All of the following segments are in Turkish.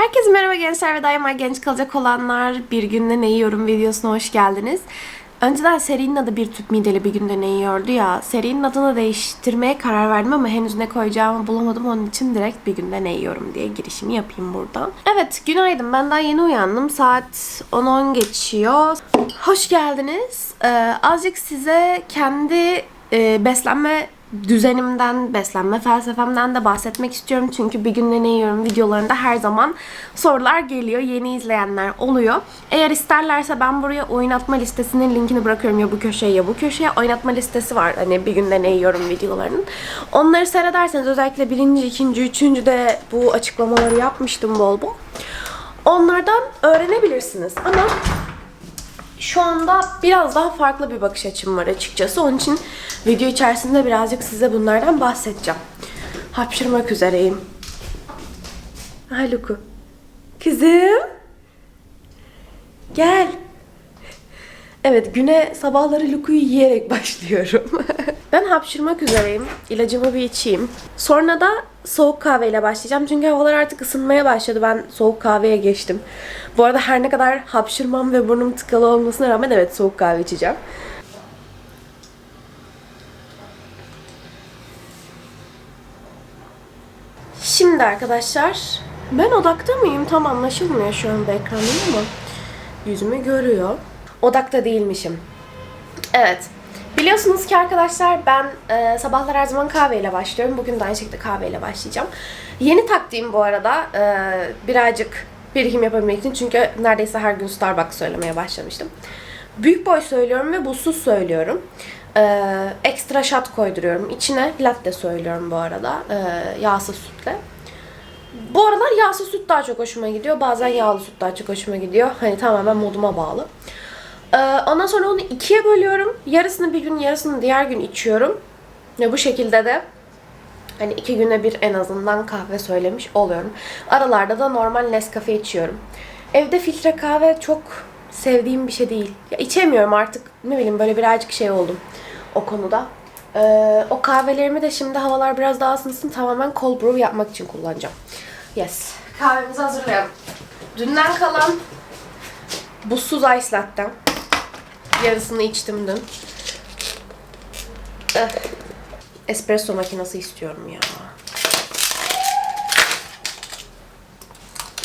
Herkese merhaba gençler ve daima genç kalacak olanlar. Bir günde ne yiyorum videosuna hoş geldiniz. Önceden serinin adı bir tüp mideli bir günde ne yiyordu ya. Serinin adını değiştirmeye karar verdim ama henüz ne koyacağımı bulamadım. Onun için direkt bir günde ne yiyorum diye girişimi yapayım buradan. Evet günaydın ben daha yeni uyandım. Saat 10-10 geçiyor. Hoş geldiniz. Ee, azıcık size kendi e, beslenme düzenimden, beslenme felsefemden de bahsetmek istiyorum. Çünkü bir günde ne yiyorum videolarında her zaman sorular geliyor. Yeni izleyenler oluyor. Eğer isterlerse ben buraya oynatma listesinin linkini bırakıyorum ya bu köşeye ya bu köşeye. Oynatma listesi var hani bir günde ne yiyorum videolarının. Onları seyrederseniz özellikle birinci, ikinci, üçüncü de bu açıklamaları yapmıştım bol bol. Onlardan öğrenebilirsiniz. Ama şu anda biraz daha farklı bir bakış açım var açıkçası. Onun için video içerisinde birazcık size bunlardan bahsedeceğim. Hapşırmak üzereyim. Ay Luku. Kızım. Gel. Evet güne sabahları Luku'yu yiyerek başlıyorum. ben hapşırmak üzereyim. İlacımı bir içeyim. Sonra da soğuk kahveyle başlayacağım. Çünkü havalar artık ısınmaya başladı. Ben soğuk kahveye geçtim. Bu arada her ne kadar hapşırmam ve burnum tıkalı olmasına rağmen evet soğuk kahve içeceğim. Şimdi arkadaşlar ben odakta mıyım? Tam anlaşılmıyor şu anda ekrandan ama yüzümü görüyor. Odakta değilmişim. Evet. Biliyorsunuz ki arkadaşlar ben e, sabahlar her zaman kahveyle başlıyorum. Bugün de aynı şekilde kahveyle başlayacağım. Yeni taktiğim bu arada e, birazcık birikim yapabilmek için. Çünkü neredeyse her gün Starbucks söylemeye başlamıştım. Büyük boy söylüyorum ve buzsuz söylüyorum. E, ekstra shot koyduruyorum. İçine latte söylüyorum bu arada. E, yağsız sütle. Bu aralar yağsız süt daha çok hoşuma gidiyor. Bazen yağlı süt daha çok hoşuma gidiyor. Hani tamamen moduma bağlı. Ee, ondan sonra onu ikiye bölüyorum. Yarısını bir gün, yarısını diğer gün içiyorum. Ve bu şekilde de hani iki güne bir en azından kahve söylemiş oluyorum. Aralarda da normal Nescafe içiyorum. Evde filtre kahve çok sevdiğim bir şey değil. Ya içemiyorum artık. Ne bileyim böyle birazcık şey oldum o konuda. Ee, o kahvelerimi de şimdi havalar biraz daha ısınsın tamamen cold brew yapmak için kullanacağım. Yes. Kahvemizi hazırlayalım. Dünden kalan buzsuz ice latte. Yarısını içtim dün. Eh, Espresso makinesi istiyorum ya.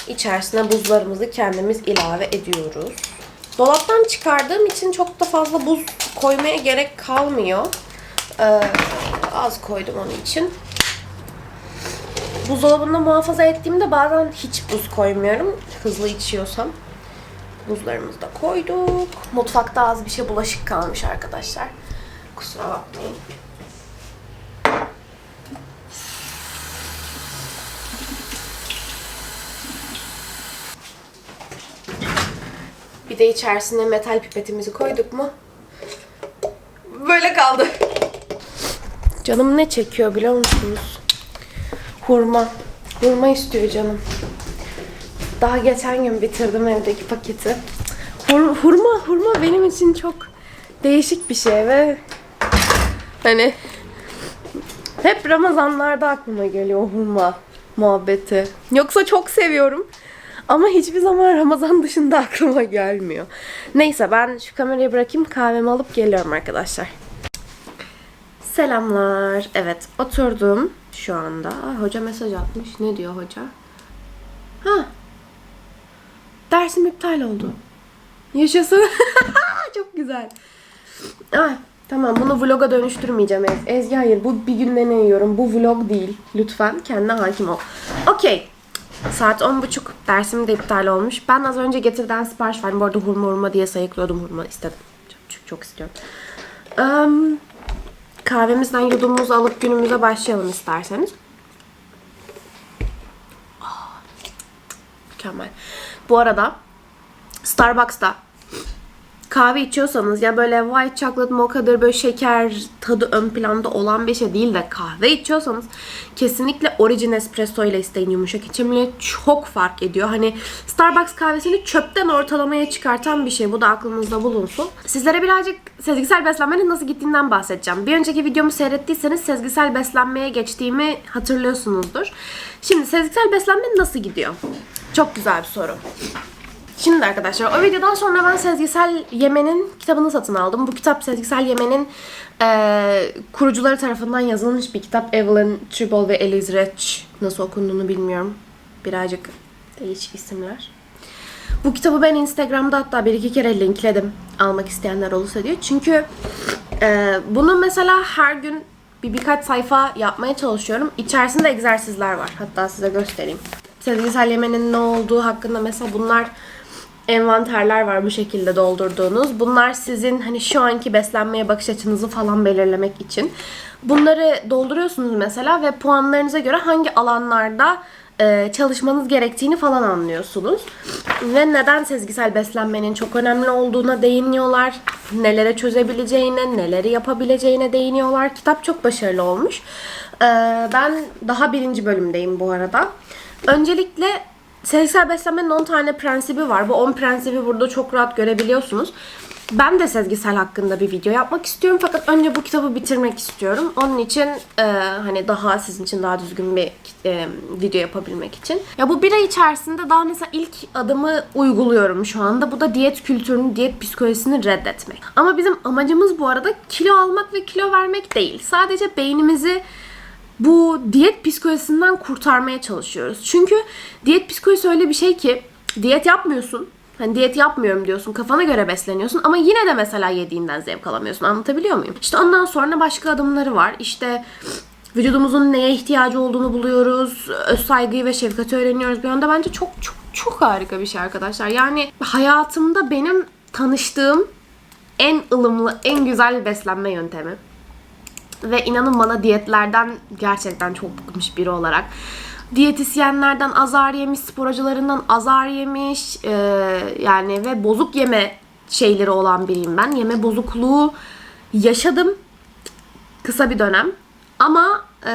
İçerisine buzlarımızı kendimiz ilave ediyoruz. Dolaptan çıkardığım için çok da fazla buz koymaya gerek kalmıyor. Ee, az koydum onun için. Buzdolabında muhafaza ettiğimde bazen hiç buz koymuyorum. Hızlı içiyorsam. Buzlarımızı da koyduk. Mutfakta az bir şey bulaşık kalmış arkadaşlar. Kusura bakmayın. Bir de içerisine metal pipetimizi koyduk mu? Böyle kaldı. Canım ne çekiyor biliyor musunuz? Hurma. Hurma istiyor canım. Daha geçen gün bitirdim evdeki paketi. Hur- hurma, hurma benim için çok değişik bir şey ve hani hep Ramazanlarda aklıma geliyor hurma muhabbeti. Yoksa çok seviyorum. Ama hiçbir zaman Ramazan dışında aklıma gelmiyor. Neyse ben şu kamerayı bırakayım kahvemi alıp geliyorum arkadaşlar. Selamlar. Evet oturdum şu anda. Aa, hoca mesaj atmış. Ne diyor hoca? Ha. Dersim iptal oldu. Yaşasın. Çok güzel. Ah, tamam bunu vloga dönüştürmeyeceğim Ez. Ezgi hayır bu bir günde ne yiyorum. Bu vlog değil. Lütfen kendine hakim ol. Okey. Saat 10.30 dersim de iptal olmuş. Ben az önce getirden sipariş verdim. Bu arada hurma hurma diye sayıklıyordum hurma istedim. Çok, çok, istiyorum. Um, kahvemizden yudumumuzu alıp günümüze başlayalım isterseniz. Ah, Mükemmel. Bu arada Starbucks'ta kahve içiyorsanız ya böyle white chocolate mocha'dır böyle şeker tadı ön planda olan bir şey değil de kahve içiyorsanız kesinlikle origin espresso ile isteyin yumuşak içimli çok fark ediyor. Hani Starbucks kahvesini çöpten ortalamaya çıkartan bir şey. Bu da aklınızda bulunsun. Sizlere birazcık sezgisel beslenmenin nasıl gittiğinden bahsedeceğim. Bir önceki videomu seyrettiyseniz sezgisel beslenmeye geçtiğimi hatırlıyorsunuzdur. Şimdi sezgisel beslenme nasıl gidiyor? Çok güzel bir soru. Şimdi arkadaşlar o videodan sonra ben Sezgisel Yemen'in kitabını satın aldım. Bu kitap Sezgisel Yemen'in eee, kurucuları tarafından yazılmış bir kitap. Evelyn Tribble ve Elise Retch. Nasıl okunduğunu bilmiyorum. Birazcık değişik isimler. Bu kitabı ben Instagram'da hatta bir iki kere linkledim. Almak isteyenler olursa diye. Çünkü e, bunu mesela her gün bir birkaç sayfa yapmaya çalışıyorum. İçerisinde egzersizler var. Hatta size göstereyim. Sezgisel yemenin ne olduğu hakkında mesela bunlar envanterler var bu şekilde doldurduğunuz. Bunlar sizin hani şu anki beslenmeye bakış açınızı falan belirlemek için. Bunları dolduruyorsunuz mesela ve puanlarınıza göre hangi alanlarda e, çalışmanız gerektiğini falan anlıyorsunuz. Ve neden sezgisel beslenmenin çok önemli olduğuna değiniyorlar. Nelere çözebileceğine, neleri yapabileceğine değiniyorlar. Kitap çok başarılı olmuş. E, ben daha birinci bölümdeyim bu arada. Öncelikle sezgisel beslenmenin 10 tane prensibi var. Bu 10 prensibi burada çok rahat görebiliyorsunuz. Ben de sezgisel hakkında bir video yapmak istiyorum fakat önce bu kitabı bitirmek istiyorum. Onun için e, hani daha sizin için daha düzgün bir e, video yapabilmek için. Ya bu bir ay içerisinde daha mesela ilk adımı uyguluyorum şu anda. Bu da diyet kültürünü, diyet psikolojisini reddetmek. Ama bizim amacımız bu arada kilo almak ve kilo vermek değil. Sadece beynimizi bu diyet psikolojisinden kurtarmaya çalışıyoruz. Çünkü diyet psikolojisi öyle bir şey ki diyet yapmıyorsun. Hani diyet yapmıyorum diyorsun, kafana göre besleniyorsun ama yine de mesela yediğinden zevk alamıyorsun. Anlatabiliyor muyum? İşte ondan sonra başka adımları var. İşte vücudumuzun neye ihtiyacı olduğunu buluyoruz. Öz saygıyı ve şefkati öğreniyoruz. Bir anda bence çok çok çok harika bir şey arkadaşlar. Yani hayatımda benim tanıştığım en ılımlı, en güzel beslenme yöntemi. Ve inanın bana diyetlerden gerçekten çok bıkmış biri olarak. Diyetisyenlerden azar yemiş, sporcularından azar yemiş e, yani ve bozuk yeme şeyleri olan biriyim ben. Yeme bozukluğu yaşadım kısa bir dönem. Ama e,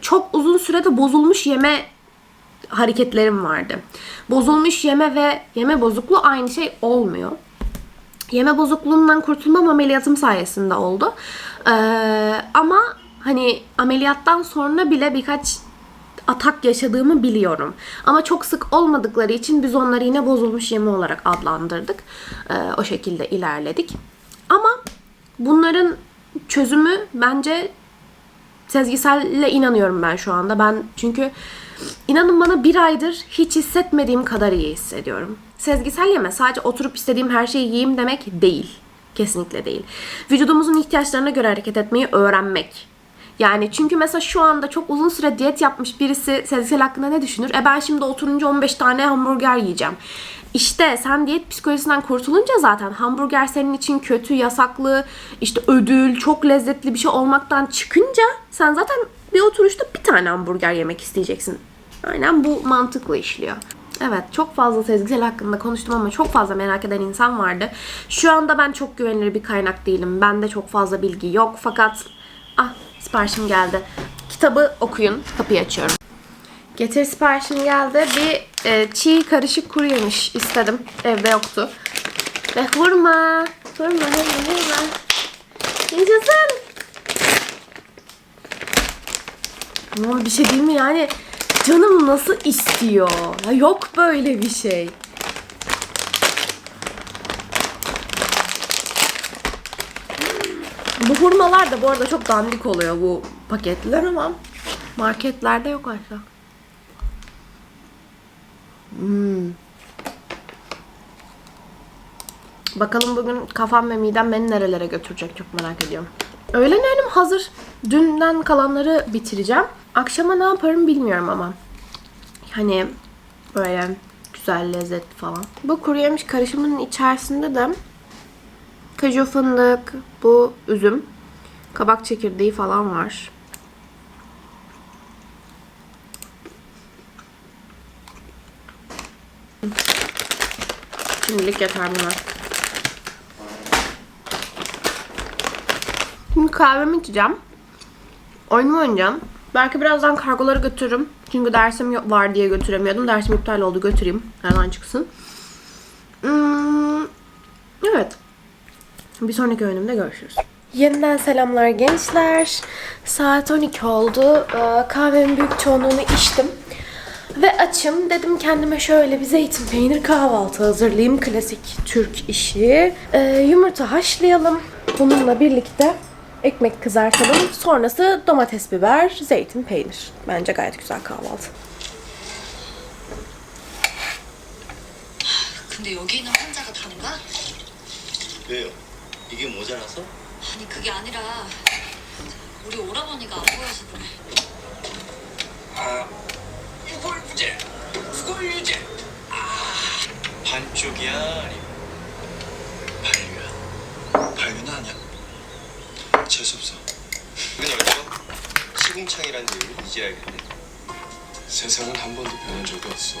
çok uzun sürede bozulmuş yeme hareketlerim vardı. Bozulmuş yeme ve yeme bozukluğu aynı şey olmuyor. Yeme bozukluğundan kurtulmam ameliyatım sayesinde oldu. Ee, ama hani ameliyattan sonra bile birkaç atak yaşadığımı biliyorum. Ama çok sık olmadıkları için biz onları yine bozulmuş yeme olarak adlandırdık. Ee, o şekilde ilerledik. Ama bunların çözümü bence sezgiselle inanıyorum ben şu anda. Ben çünkü inanın bana bir aydır hiç hissetmediğim kadar iyi hissediyorum. Sezgisel yeme sadece oturup istediğim her şeyi yiyeyim demek değil. Kesinlikle değil. Vücudumuzun ihtiyaçlarına göre hareket etmeyi öğrenmek. Yani çünkü mesela şu anda çok uzun süre diyet yapmış birisi sezgisel hakkında ne düşünür? E ben şimdi oturunca 15 tane hamburger yiyeceğim. İşte sen diyet psikolojisinden kurtulunca zaten hamburger senin için kötü, yasaklı, işte ödül, çok lezzetli bir şey olmaktan çıkınca sen zaten bir oturuşta bir tane hamburger yemek isteyeceksin. Aynen bu mantıklı işliyor. Evet çok fazla sezgisel hakkında konuştum ama çok fazla merak eden insan vardı. Şu anda ben çok güvenilir bir kaynak değilim. Bende çok fazla bilgi yok fakat ah siparişim geldi. Kitabı okuyun. Kapıyı açıyorum. Getir siparişim geldi. Bir e, çiğ karışık kuru yemiş istedim. Evde yoktu. Ve vurma. Vurma, vurma, vurma. Yaşasın. Ama bir şey değil mi yani? Canım nasıl istiyor? Ya yok böyle bir şey. Bu hurmalar da bu arada çok dandik oluyor bu paketler ama marketlerde yok aslında. Hmm. Bakalım bugün kafam ve midem beni nerelere götürecek çok merak ediyorum. Öğlen önüm hazır. Dünden kalanları bitireceğim. Akşama ne yaparım bilmiyorum ama. Hani böyle güzel lezzetli falan. Bu kuru yemiş karışımının içerisinde de kaju fındık, bu üzüm, kabak çekirdeği falan var. Şimdilik yeter bunlar. Şimdi kahvemi içeceğim. Oyunumu oynayacağım. Belki birazdan kargoları götürürüm. Çünkü dersim yok- var diye götüremiyordum. Dersim iptal oldu götüreyim. Hemen çıksın. Hmm, evet. Bir sonraki oyunumda görüşürüz. Yeniden selamlar gençler. Saat 12 oldu. Ee, Kahvemin büyük çoğunluğunu içtim. Ve açım. Dedim kendime şöyle bir zeytin peynir kahvaltı hazırlayayım. Klasik Türk işi. Ee, yumurta haşlayalım. Bununla birlikte ekmek kızartalım. Sonrası domates, biber, zeytin, peynir. Bence gayet güzel kahvaltı. 근데 여기 있는 환자가 다는가? 왜요? 이게 모자라서? 아니 그게 아니라 우리 오라버니가 안 보여지더래. 아, 유골부재, 유골유재. 아, 반쪽이야, 아니면 재수없어. 이건 어디서 시궁창이라는 이유를 이제 알겠네. 세상은 한 번도 변한 적이 없어.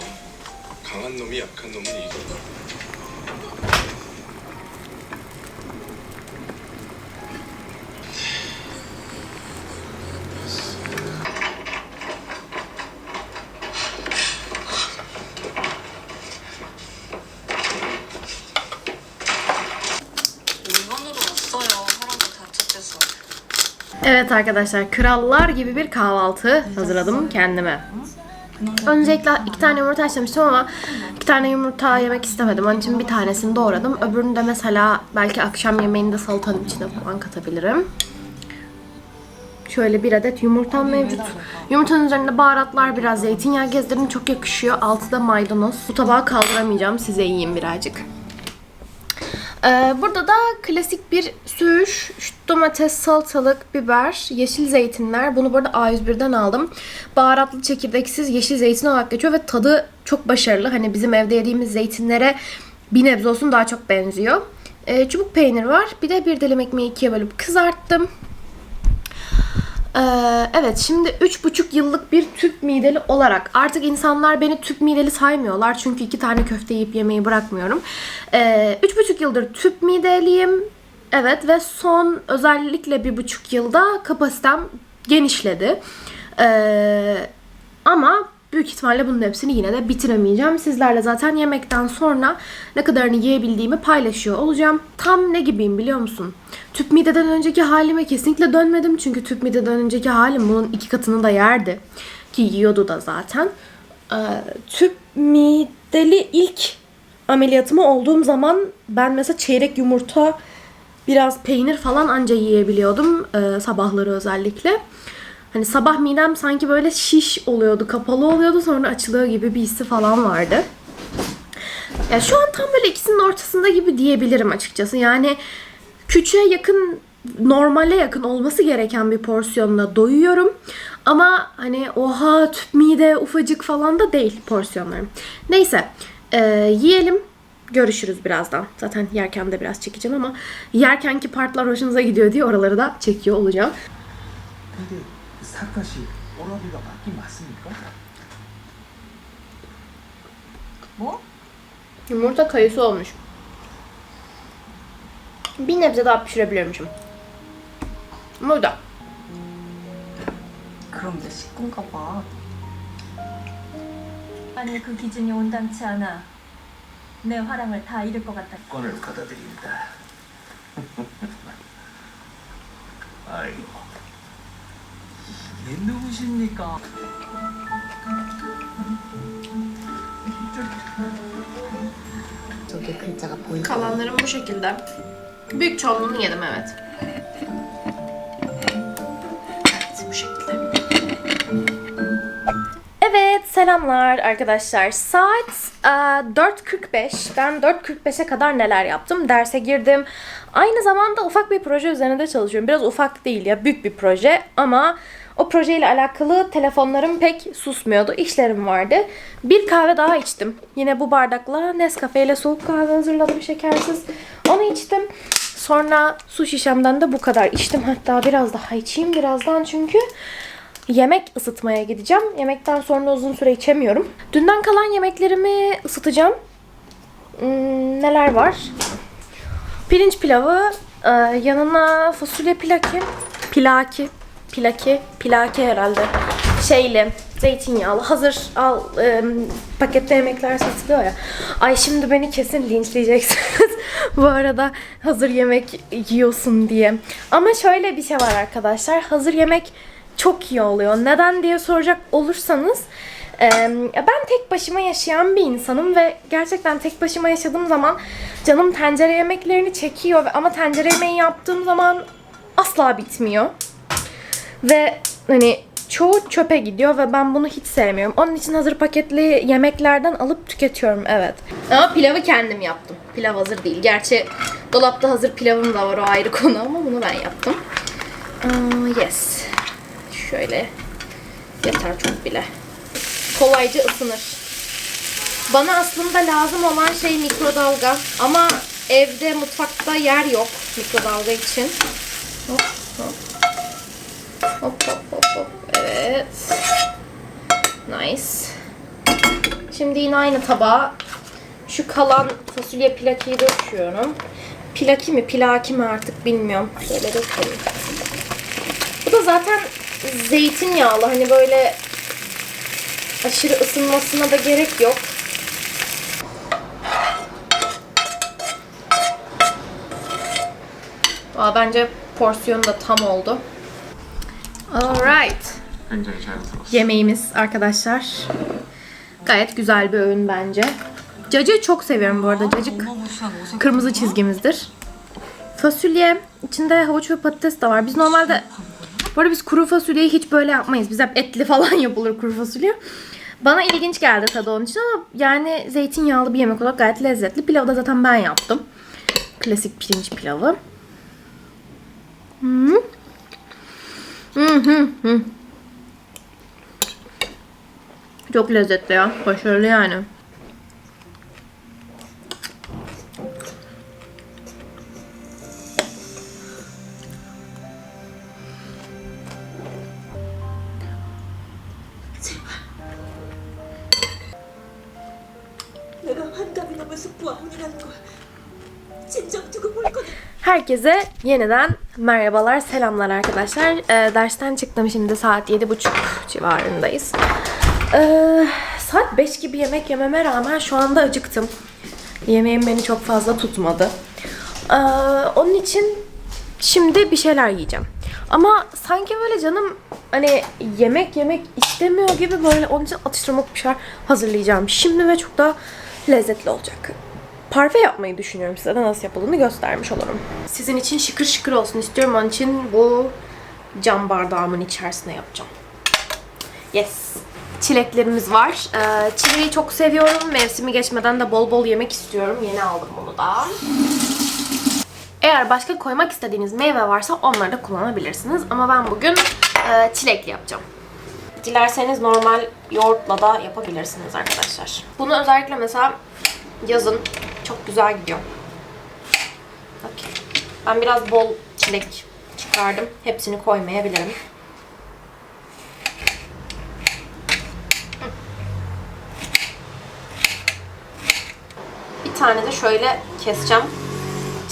강한 놈이 약한 놈을 이겨. Evet arkadaşlar krallar gibi bir kahvaltı hazırladım kendime. Öncelikle iki tane yumurta haşlamıştım ama iki tane yumurta yemek istemedim. Onun için bir tanesini doğradım. Öbürünü de mesela belki akşam yemeğinde salatanın içine falan katabilirim. Şöyle bir adet yumurtam mevcut. Yumurtanın üzerinde baharatlar biraz zeytinyağı gezdirdim. Çok yakışıyor. Altı da maydanoz. Bu tabağı kaldıramayacağım. Size yiyeyim birazcık. Ee, burada da klasik bir söğüş, domates, salatalık, biber, yeşil zeytinler. Bunu burada A101'den aldım. Baharatlı çekirdeksiz yeşil zeytin olarak geçiyor ve tadı çok başarılı. Hani bizim evde yediğimiz zeytinlere bir nebze olsun daha çok benziyor. Ee, çubuk peynir var. Bir de bir dilim ekmeği ikiye bölüp kızarttım. Ee, evet şimdi 3,5 yıllık bir tüp mideli olarak artık insanlar beni tüp mideli saymıyorlar çünkü iki tane köfte yiyip yemeği bırakmıyorum. Ee, 3,5 yıldır tüp mideliyim. Evet ve son özellikle bir buçuk yılda kapasitem genişledi. Ee, ama büyük ihtimalle bunun hepsini yine de bitiremeyeceğim. Sizlerle zaten yemekten sonra ne kadarını yiyebildiğimi paylaşıyor olacağım. Tam ne gibiyim biliyor musun? Tüp mideden önceki halime kesinlikle dönmedim. Çünkü tüp mideden önceki halim bunun iki katını da yerdi. Ki yiyordu da zaten. Ee, tüp mideli ilk ameliyatımı olduğum zaman ben mesela çeyrek yumurta biraz peynir falan anca yiyebiliyordum. Ee, sabahları özellikle. Hani sabah midem sanki böyle şiş oluyordu, kapalı oluyordu sonra açılıyor gibi bir hissi falan vardı. Ya şu an tam böyle ikisinin ortasında gibi diyebilirim açıkçası. Yani küçüğe yakın, normale yakın olması gereken bir porsiyonla doyuyorum. Ama hani oha tüp mide ufacık falan da değil porsiyonlarım. Neyse e, yiyelim. Görüşürüz birazdan. Zaten yerken de biraz çekeceğim ama yerkenki partlar hoşunuza gidiyor diye oraları da çekiyor olacağım. 근데 사카시 오라비가 맞긴 맞습니까? 뭐? Yumurta kayısı olmuş. Bir nebze daha. 그럼 이제 식구인가 봐. 아니 그 기준이 온당치 않아. 내 화랑을 다 잃을 것 같다. 건을 받아들인다. 아이고. 이게 누구십니까? 저게 글자가 보이고. Kalanlarım bu şekilde. Büyük çoğunluğunu yedim evet. Evet bu şekilde. Evet selamlar arkadaşlar. Saat e, 4.45. Ben 4.45'e kadar neler yaptım? Derse girdim. Aynı zamanda ufak bir proje üzerinde çalışıyorum. Biraz ufak değil ya büyük bir proje ama o projeyle alakalı telefonlarım pek susmuyordu. İşlerim vardı. Bir kahve daha içtim. Yine bu bardakla Nescafe ile soğuk kahve hazırladım şekersiz. Onu içtim. Sonra su şişemden de bu kadar içtim. Hatta biraz daha içeyim birazdan çünkü yemek ısıtmaya gideceğim. Yemekten sonra uzun süre içemiyorum. Dünden kalan yemeklerimi ısıtacağım. Hmm, neler var? Pirinç pilavı, e, yanına fasulye pilaki, pilaki, pilaki, pilaki herhalde. Şeyli, zeytinyağlı, hazır al e, pakette yemekler satılıyor ya. Ay şimdi beni kesin linçleyeceksiniz. Bu arada hazır yemek yiyorsun diye. Ama şöyle bir şey var arkadaşlar. Hazır yemek çok iyi oluyor. Neden diye soracak olursanız ben tek başıma yaşayan bir insanım ve gerçekten tek başıma yaşadığım zaman canım tencere yemeklerini çekiyor ama tencere yemeği yaptığım zaman asla bitmiyor. Ve hani çoğu çöpe gidiyor ve ben bunu hiç sevmiyorum. Onun için hazır paketli yemeklerden alıp tüketiyorum evet. Ama pilavı kendim yaptım. Pilav hazır değil. Gerçi dolapta hazır pilavım da var o ayrı konu ama bunu ben yaptım. Aa, yes. Şöyle yeter çok bile. Kolayca ısınır. Bana aslında lazım olan şey mikrodalga ama evde mutfakta yer yok mikrodalga için. Hop hop. Hop hop hop hop. Evet. Nice. Şimdi yine aynı tabağa şu kalan fasulye pilakiyi döküyorum. Pilaki mi pilaki mi artık bilmiyorum. Şöyle dökelim. Bu da zaten zeytinyağlı. Hani böyle aşırı ısınmasına da gerek yok. Aa, bence porsiyonu da tam oldu. Alright. Yemeğimiz arkadaşlar. Gayet güzel bir öğün bence. Cacığı çok seviyorum bu arada. Cacık kırmızı çizgimizdir. Fasulye, içinde havuç ve patates de var. Biz normalde bu arada biz kuru fasulyeyi hiç böyle yapmayız. Biz hep etli falan yapılır kuru fasulye. Bana ilginç geldi tadı onun için ama yani zeytinyağlı bir yemek olarak gayet lezzetli. Pilavı da zaten ben yaptım. Klasik pirinç pilavı. Hmm. Çok lezzetli ya. Başarılı yani. Herkese yeniden merhabalar, selamlar arkadaşlar. Ee, dersten çıktım şimdi saat 7.30 civarındayız. Ee, saat 5 gibi yemek yememe rağmen şu anda acıktım. Yemeğim beni çok fazla tutmadı. Ee, onun için şimdi bir şeyler yiyeceğim. Ama sanki böyle canım hani yemek yemek istemiyor gibi böyle onun için atıştırmalık bir şeyler hazırlayacağım. Şimdi ve çok daha lezzetli olacak. Parfe yapmayı düşünüyorum. Size de nasıl yapıldığını göstermiş olurum. Sizin için şıkır şıkır olsun istiyorum. Onun için bu cam bardağımın içerisine yapacağım. Yes. Çileklerimiz var. Ee, çileği çok seviyorum. Mevsimi geçmeden de bol bol yemek istiyorum. Yeni aldım bunu da. Eğer başka koymak istediğiniz meyve varsa onları da kullanabilirsiniz. Ama ben bugün e, çilekli yapacağım. Dilerseniz normal yoğurtla da yapabilirsiniz arkadaşlar. Bunu özellikle mesela yazın çok güzel gidiyor. Okey. Ben biraz bol çilek çıkardım. Hepsini koymayabilirim. Bir tane de şöyle keseceğim.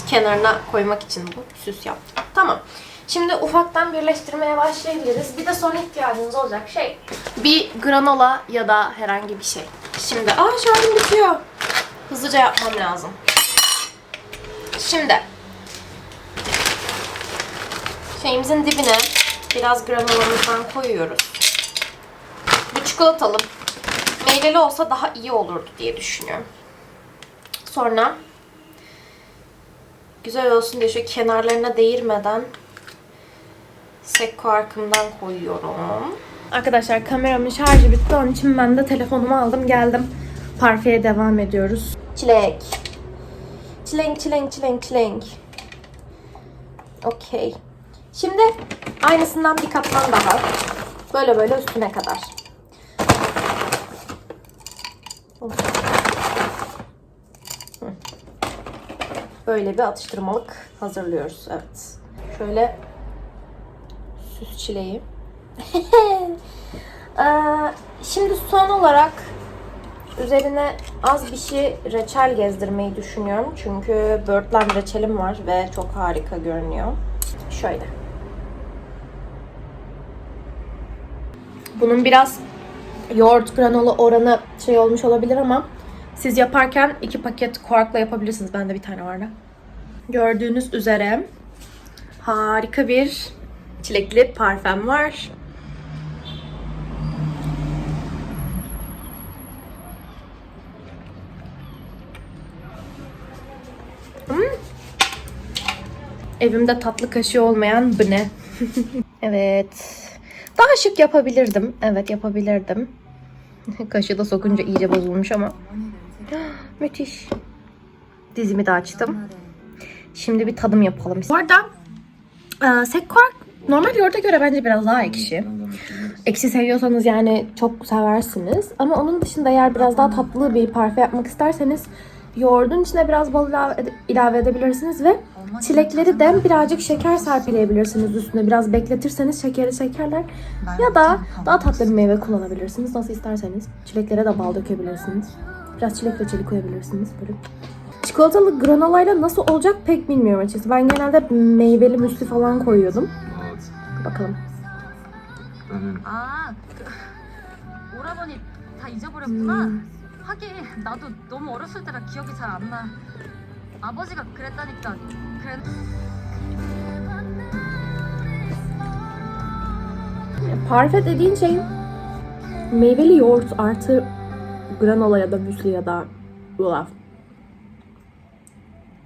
Kenarına koymak için bu süs yaptım. Tamam. Şimdi ufaktan birleştirmeye başlayabiliriz. Bir de son ihtiyacınız olacak şey bir granola ya da herhangi bir şey. Şimdi aa şarjım bitiyor. Hızlıca yapmam lazım. Şimdi şeyimizin dibine biraz granolamızdan koyuyoruz. Bu çikolatalı. Meyveli olsa daha iyi olurdu diye düşünüyorum. Sonra güzel olsun diye şu kenarlarına değirmeden Sekko arkamdan koyuyorum. Arkadaşlar kameramın şarjı bitti. Onun için ben de telefonumu aldım geldim. Parfeye devam ediyoruz. Çilek. Çilenk çilenk çilenk çilenk. Okey. Şimdi aynısından bir katman daha. Böyle böyle üstüne kadar. Böyle bir atıştırmalık hazırlıyoruz. Evet. Şöyle süs çileği. Ee, Şimdi son olarak üzerine az bir şey reçel gezdirmeyi düşünüyorum. Çünkü böğürtlen reçelim var ve çok harika görünüyor. Şöyle. Bunun biraz yoğurt granola oranı şey olmuş olabilir ama siz yaparken iki paket kuarkla yapabilirsiniz. Bende bir tane vardı. Gördüğünüz üzere harika bir çilekli parfüm var. Evimde tatlı kaşığı olmayan bu ne? evet. Daha şık yapabilirdim. Evet yapabilirdim. Kaşığı da sokunca iyice bozulmuş ama. Müthiş. Dizimi de açtım. Şimdi bir tadım yapalım. Bu arada e, Sekkork normal yoğurda göre bence biraz daha ekşi. Ekşi seviyorsanız yani çok seversiniz. Ama onun dışında eğer biraz daha tatlı bir parfe yapmak isterseniz yoğurdun içine biraz bal ilave, ede- ilave edebilirsiniz ve çilekleri de birazcık şeker serpileyebilirsiniz üstüne. Biraz bekletirseniz şekeri şekerler. Ya da daha tatlı bir meyve kullanabilirsiniz. Nasıl isterseniz. Çileklere de bal dökebilirsiniz. Biraz çilek reçeli koyabilirsiniz. Böyle Çikolatalı granolayla nasıl olacak pek bilmiyorum açıkçası. Ben genelde meyveli müsli falan koyuyordum. Bakalım. 아, 그, 오라버니 다 잊어버렸구나. 하긴 나도 너무 어렸을 때라 기억이 잘 안 나. 아버지가 그랬다니까. 그래. Parfe dediğin şey meyveli yoğurt artı granola ya da müsli ya da yulaf.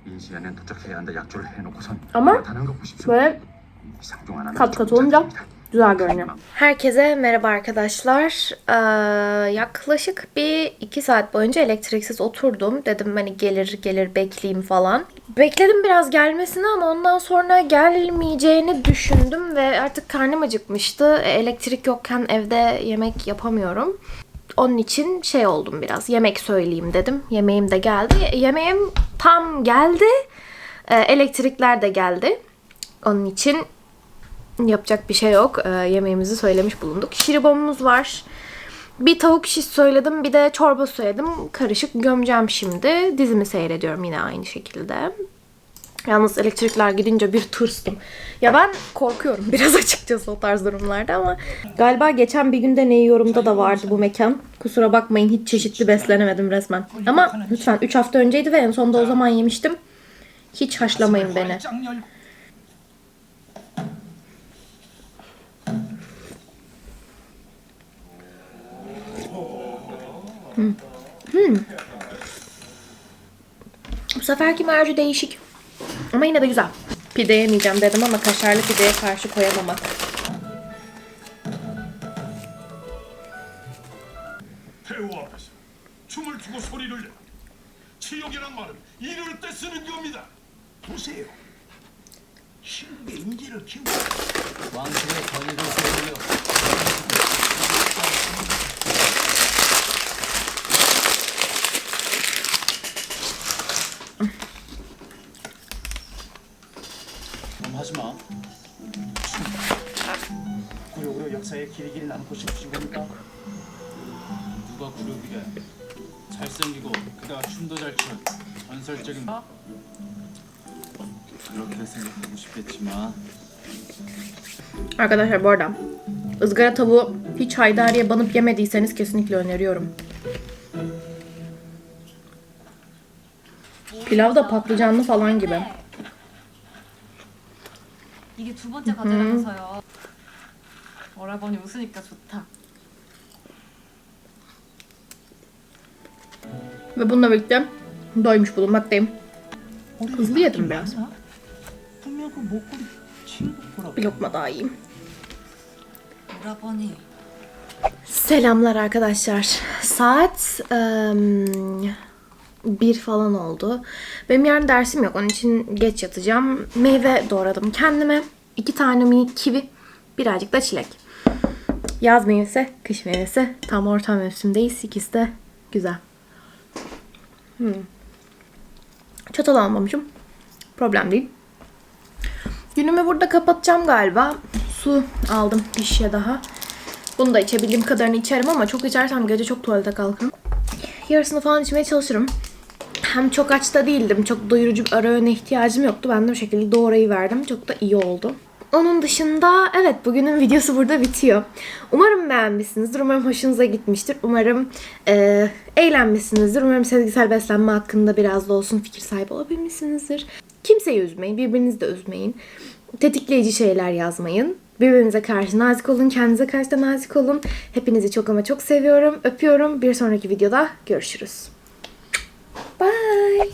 이 시간엔 도착해야 한다 약조를 해놓고선 Ama 나타난 거 보십시오. böyle 이상종 하나는 kat kat olunca güzel görünüyor. Herkese merhaba arkadaşlar. Ee, yaklaşık bir iki saat boyunca elektriksiz oturdum. Dedim hani gelir gelir bekleyeyim falan. Bekledim biraz gelmesini ama ondan sonra gelmeyeceğini düşündüm ve artık karnım acıkmıştı. E, Elektrik yokken evde yemek yapamıyorum. Onun için şey oldum biraz. Yemek söyleyeyim dedim. Yemeğim de geldi. Yemeğim tam geldi. Ee, elektrikler de geldi. Onun için yapacak bir şey yok. Ee, yemeğimizi söylemiş bulunduk. Şiribomumuz var. Bir tavuk şiş söyledim, bir de çorba söyledim. Karışık gömeceğim şimdi. Dizimi seyrediyorum yine aynı şekilde. Yalnız elektrikler gidince bir tırstım. Ya ben korkuyorum biraz açıkçası o tarz durumlarda ama galiba geçen bir günde ne yorumda da vardı bu mekan. Kusura bakmayın hiç çeşitli beslenemedim resmen. Ama lütfen 3 hafta önceydi ve en sonunda o zaman yemiştim. Hiç haşlamayın beni. Bu seferki merci değişik. Ama yine de güzel. Pide yemeyeceğim dedim ama kaşarlı pideye karşı koyamamak. 전설적인 그렇게 생각하고 싶겠지만 Arkadaşlar bu arada ızgara tavuğu hiç haydariye banıp yemediyseniz kesinlikle öneriyorum. Pilav da patlıcanlı falan gibi. 이게 두 번째 과제라면서요. 오라버니 웃으니까 좋다. Ve bununla birlikte doymuş bulunmaktayım. Hızlı yedim biraz. Bir lokma daha yiyeyim. Selamlar arkadaşlar. Saat um, bir falan oldu. Benim yarın dersim yok. Onun için geç yatacağım. Meyve doğradım kendime. İki tane mini kivi. Birazcık da çilek. Yaz meyvesi, kış mevesi. Tam orta mevsimdeyiz. İkisi de güzel. Hmm. Çatal almamışım. Problem değil. Günümü burada kapatacağım galiba. Su aldım bir şişe daha. Bunu da içebildiğim kadarını içerim ama çok içersem gece çok tuvalete kalkarım. Yarısını falan içmeye çalışırım. Hem çok aç da değildim. Çok doyurucu bir ara öğüne ihtiyacım yoktu. Ben de bu şekilde doğrayı verdim. Çok da iyi oldu. Onun dışında evet bugünün videosu burada bitiyor. Umarım beğenmişsinizdir. Umarım hoşunuza gitmiştir. Umarım e, eğlenmişsinizdir. Umarım sezgisel beslenme hakkında biraz da olsun fikir sahibi olabilmişsinizdir. Kimseyi üzmeyin. Birbirinizi de üzmeyin. Tetikleyici şeyler yazmayın. Birbirinize karşı nazik olun. Kendinize karşı da nazik olun. Hepinizi çok ama çok seviyorum. Öpüyorum. Bir sonraki videoda görüşürüz. Bye.